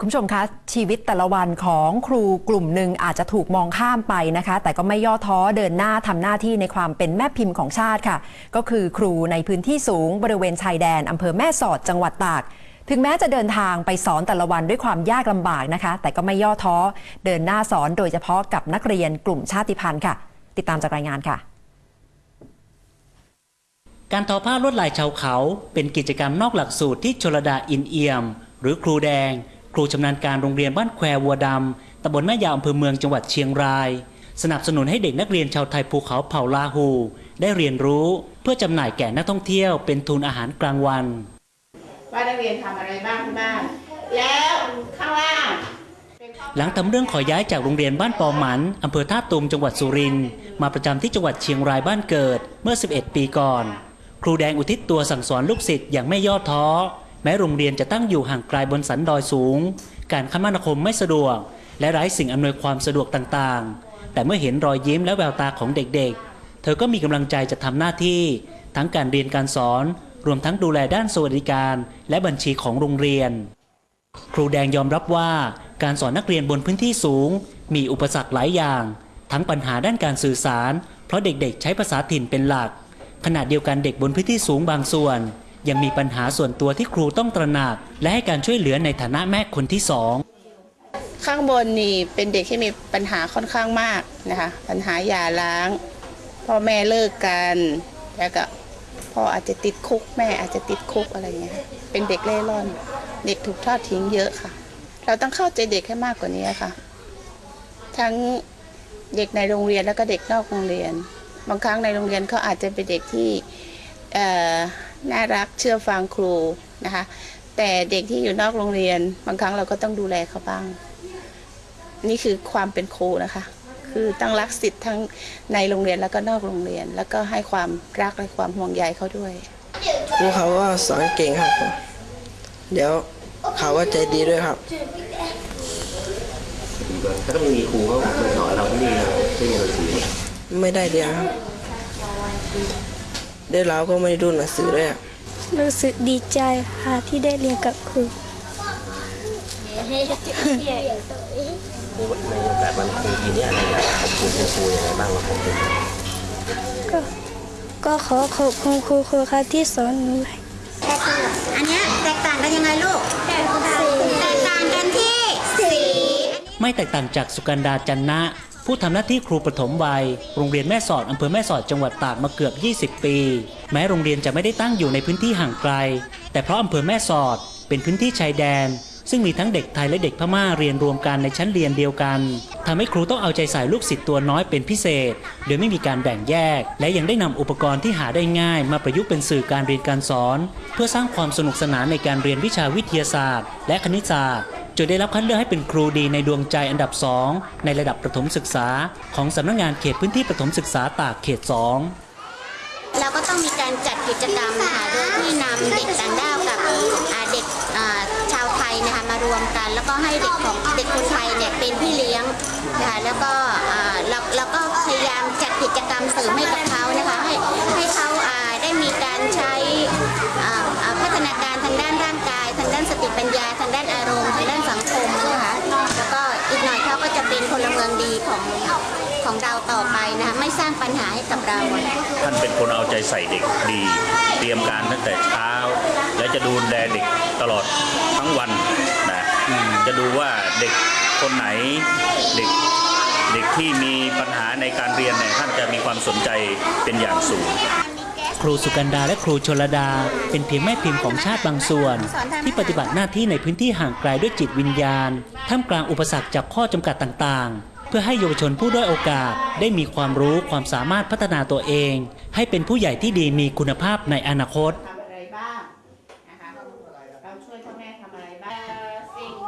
คุณผู้ชมคะชีวิตแต่ละวันของครูกลุ่มหนึ่งอาจจะถูกมองข้ามไปนะคะ แต่ก็ไม่ย่อท้อเดินหน้าทำหน้าที่ในความเป็นแม่พิมพ์ของชาติค่ะ ก็คือครูในพื้นที่สูงบริเวณชายแดนอำเภอแม่สอดจังหวัดตาก ถึงแม้จะเดินทางไปสอนแต่ละวันด้วยความยากลำบากนะคะ แต่ก็ไม่ย่อท้อเดินหน้าสอนโดยเฉพาะกับนักเรียนกลุ่มชาติพันธุ์ค่ะ ติดตามจากรายงานค่ะ การทอผ้าลวดลายชาวเขา เป็นกิจกรรมนอกหลักสูตรที่ชลดาอินเอียม หรือครูแดง รูชำนาญการโรงเรียนบ้านแคววัวดำตำบลแม่ยาวอำเภอเมืองจังหวัดเชียงราย สนับสนุนให้เด็กนักเรียนชาวไทยภูเขาเผ่าลาหู ได้เรียนรู้เพื่อจำหน่ายแก่นักท่องเที่ยวเป็นทุนอาหารกลางวัน ว่านักเรียนทำอะไรบ้างที่บ้านแล้วข้างล่างหลังทำเรื่องขอย้ายจากโรงเรียนบ้านปอหมันอำเภอท่าตูมจังหวัดสุรินทร์มาประจำที่จังหวัดเชียงรายบ้านเกิดเมื่อ 11 ปีก่อน ครูแดงอุทิศตัวสั่งสอนลูกศิษย์อย่างไม่ย่อท้อ แม้โรงเรียนจะตั้งอยู่ห่างไกลบนสันดอยสูง การคมนาคมไม่สะดวก และไร้สิ่งอำนวยความสะดวกต่างๆ แต่เมื่อเห็นรอยยิ้มและแววตาของเด็กๆ เธอก็มีกำลังใจจะทำหน้าที่ ทั้งการเรียนการสอน รวมทั้งดูแลด้านสวัสดิการ และบัญชีของโรงเรียน ครูแดงยอมรับว่าการสอนนักเรียนบนพื้นที่สูง มีอุปสรรคหลายอย่าง ทั้งปัญหาด้านการสื่อสาร เพราะเด็กๆ ใช้ภาษาถิ่นเป็นหลักขณะเดียวกันเด็กบนพื้นที่สูงบางส่วน ยังมีปัญหาส่วนตัวที่ครูต้องตระหนัก และให้การช่วยเหลือในฐานะแม่คนที่สองข้างบนนี่เป็นเด็กที่มีปัญหาค่อนข้างมากนะคะ ปัญหาหย่าร้าง พ่อแม่เลิกกันแล้วก็พ่ออาจจะติดคุกแม่อาจจะติดคุกอะไรเงี้ยเป็นเด็กเล่ร่อน เด็กถูกทอดทิ้งเยอะค่ะ เราต้องเข้าใจเด็กให้มากกว่านี้ค่ะ ทั้งเด็กในโรงเรียนแล้วก็เด็กนอกโรงเรียน บางครั้งในโรงเรียนเขาอาจจะเป็นเด็กที่เอ่อ น่ารักเชื่อฟังครูนะคะ แต่เด็กที่อยู่นอกโรงเรียน บางครั้งเราก็ต้องดูแลเขาบ้าง นี่คือความเป็นครูนะคะ คือต้องรักสิทธิ์ทั้งในโรงเรียนแล้วก็นอกโรงเรียน แล้วก็ให้ความรักและความห่วงใยเขาด้วยครูเขาก็สอนเก่งครับผมเดี๋ยวเขาก็ใจดีด้วยครับถ้าก็ไม่มีครูเขามาสอนเราที่นี่เราไม่มีหนังสือไม่ได้เรียนครับ เดี๋ยวเราก็ไม่ได้ดูหนังสือด้วยอะรู้สึกดีใจค่ะที่ได้เรียนกับครูในโอกาสวันครูปีนี้อะไรอยากขอบคุณคุณครูยังไงบ้างครับผมก็ก็ขอขอบคุณครูครูค่ะที่สอนหนูอันเนี้ยแตกต่างกันยังไงลูกแตกต่างกันที่สีไม่แตกต่างจากสุกันดาจันนะ ผู้ทำหน้าที่ครูปฐมวัย โรงเรียนแม่สอดอำเภอแม่สอดจังหวัดตากมาเกือบ 20 ปี แม้โรงเรียนจะไม่ได้ตั้งอยู่ในพื้นที่ห่างไกล แต่เพราะอำเภอแม่สอด เป็นพื้นที่ชายแดน ซึ่งมีทั้งเด็กไทยและเด็กพม่าเรียนรวมกันในชั้นเรียนเดียวกันทำให้ครูต้องเอาใจใส่ลูกศิษย์ตัวน้อยเป็นพิเศษ โดยไม่มีการแบ่งแยก และยังได้นำอุปกรณ์ที่หาได้ง่าย มาประยุกต์เป็นสื่อการเรียนการสอน เพื่อสร้างความสนุกสนานในการเรียนวิชาวิทยาศาสตร์ และคณิตศาสตร์ จนได้รับคัดเลือกให้เป็นครูดีในดวงใจอันดับ 2 ในระดับประถมศึกษา ของสำนักงานเขตพื้นที่ประถมศึกษาตากเขต 2 เราก็ต้องมีการจัดกิจกรรมนะคะโดยที่นำเด็กต่างด้าวกับเด็กชาวไทยนะคะมารวมกัน แล้วก็ให้เด็กของเด็กคนไทยเนี่ยเป็นพี่เลี้ยงนะคะแล้วก็เราเราก็พยายามจัดกิจกรรมเสริมให้กับเขานะคะให้ให้เขาาได้มีการใช้พัฒนาการทางด้านร่างกาย ทางด้านสติปัญญาทาง ของเราต่อไปนะคะไม่สร้างปัญหาให้กับเรา ท่านเป็นคนเอาใจใส่เด็กดี เตรียมการตั้งแต่เช้า และจะดูแลเด็กตลอดทั้งวันนะจะดูว่าเด็กคนไหนเด็กเด็กที่มีปัญหาในการเรียนเนี่ยท่านจะมีความสนใจเป็นอย่างสูงครูสุกันดาและครูชลดา เป็นเพียงแม่พิมพ์ของชาติบางส่วน ที่ปฏิบัติหน้าที่ในพื้นที่ห่างไกลด้วยจิตวิญญาณท่ามกลางอุปสรรคจากข้อจำกัดต่างๆ เพื่อให้เยาวชนผู้ด้อยโอกาสได้มีความรู้ความสามารถพัฒนาตัวเอง ให้เป็นผู้ใหญ่ที่ดีมีคุณภาพในอนาคต